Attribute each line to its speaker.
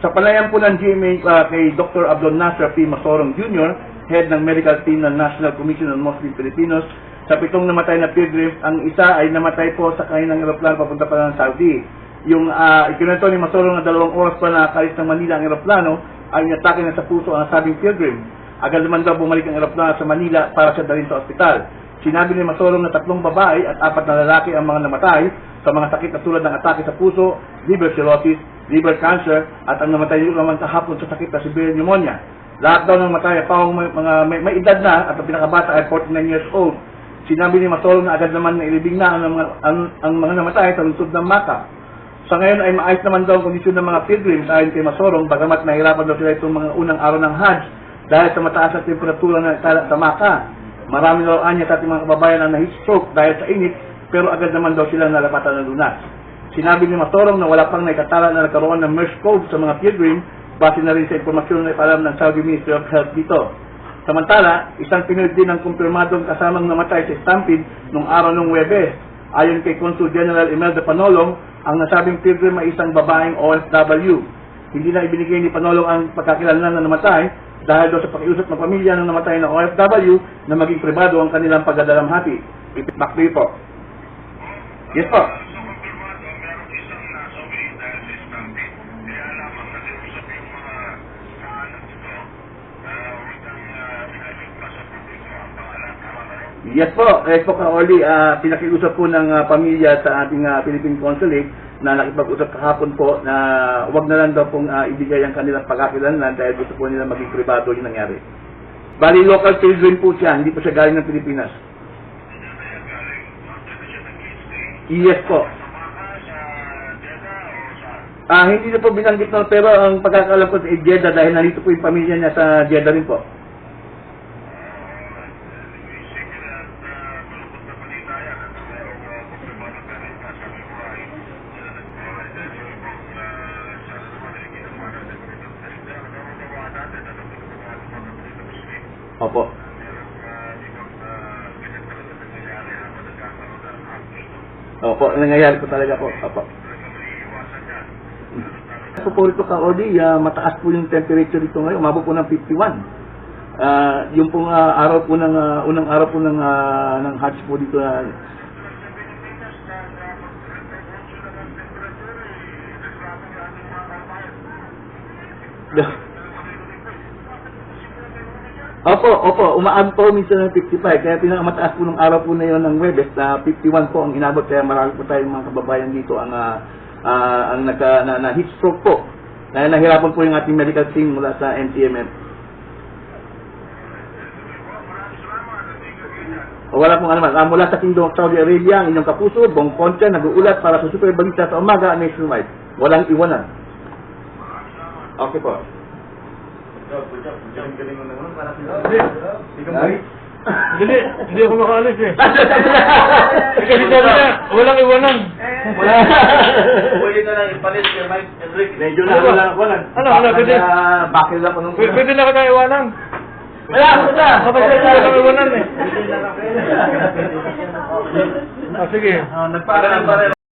Speaker 1: Sa palayan po ng GMA ah, kay Dr. Abdul Nasser P. Masorong Jr., head ng medical team ng National Commission on Muslim Filipinos, sa pitong namatay na pilgrim, ang isa ay namatay po sa kanilang aeroplano papunta pa ng Saudi. Yung uh, ikinento ni Masorong na dalawang oras pa na kalis ng Manila ang aeroplano, ay inatake na sa puso ang sabing pilgrim. Agad naman daw bumalik ang aeroplano sa Manila para siya dalhin sa ospital. Sinabi ni Masorong na tatlong babae at apat na lalaki ang mga namatay sa mga sakit na tulad ng atake sa puso, liver cirrhosis, liver cancer, at ang namatay naman kahapon sa sakit na severe pneumonia. Lahat daw ng matay ay pawang may, mga, may, may edad na at ang pinakabata ay 49 years old. Sinabi ni Masorong na agad naman na ilibing na ang, mga, ang, ang mga namatay sa lungsod ng Maka. Sa ngayon ay maayos naman daw ang kondisyon ng mga pilgrims ayon kay Masorong, bagamat nahirapan daw sila itong mga unang araw ng Hajj dahil sa mataas na temperatura na tala sa Maka. Marami daw anya sa ating mga kababayan ang na-heat stroke dahil sa init, pero agad naman daw sila nalapatan ng lunas. Sinabi ni Masorong na wala pang naikatala na nagkaroon ng MERS-CoV sa mga pilgrim, base na rin sa impormasyon na ipalam ng Saudi Ministry of Health dito. Samantala, isang Pinoy din ang kumpirmadong kasamang namatay sa stampede nung araw ng Webes. Ayon kay Consul General Imelda Panolong, ang nasabing pilgrim ay isang babaeng OFW. Hindi na ibinigay ni Panolong ang pagkakilala na namatay dahil daw sa pakiusap ng pamilya ng namatay na OFW na maging pribado ang kanilang pagdadalamhati. Back to you po. Yes po. Yes po, yes po Kaoli, uh, pinakiusap po ng ah, pamilya sa ating ah, Philippine Consulate na nakipag-usap kahapon po na wag na lang daw pong ah, ibigay ang kanilang pagkakilanlan dahil gusto po nila maging privado yung nangyari. Bali, local children po siya, hindi po siya galing ng Pilipinas. Yes po. Ah, hindi na po binanggit na pero ang pagkakalam ko sa Jeddah dahil nandito po yung pamilya niya sa Jeddah rin po.
Speaker 2: Sige at uh, malungkot na balita yan. At merong uh, kumpirmado ka rin na sabi ko ay sila nag-provide dahil yung ibang uh, sana naman ay ginawa natin. Kasi kaya nagkakagawa natin na nagkakagawa ng mga kapatid Muslim.
Speaker 1: Opo.
Speaker 2: Merong uh, ibang uh, ganyan talaga nangyayari habang nagkakaroon ng acting.
Speaker 1: Opo, nangyayari po talaga po. Opo. Ako po rito ka, Odi, ah, mataas po yung temperature dito ngayon, umabot po ng 51. Ah, yung pong ah, araw po ng, ah, unang araw po ng, ah, ng Hajj po dito, ah, Opo, opo, umaabot po minsan ng 55, kaya pinakamataas po ng araw po na yon ng Webes na 51 po ang inabot, kaya marami po tayong mga kababayan dito ang, ah, ah, ang nagka, na, na heat stroke po. Kaya nahirapan po yung ating medical team mula sa NCMM. O wala pong anuman. Ah, mula sa Kingdom of Saudi Arabia, ang inyong kapuso, Bong Concha, nag-uulat para sa super balita sa umaga nationwide. Walang iwanan. Okay po.
Speaker 3: Hindi, hindi ako makaalis eh. Kasi sabi niya, walang iwanan.
Speaker 1: Pwede na lang ipalit kay Mike Enrique. Medyo
Speaker 3: Ano
Speaker 1: na wala walan.
Speaker 3: Ano, ano, pwede?
Speaker 1: Bakit lang po nung
Speaker 3: Pwede na kita iwanan.
Speaker 1: Wala, wala.
Speaker 3: Kapag sabi niya, walang iwanan eh. Ah, sige.
Speaker 1: Nagpaalam pa rin.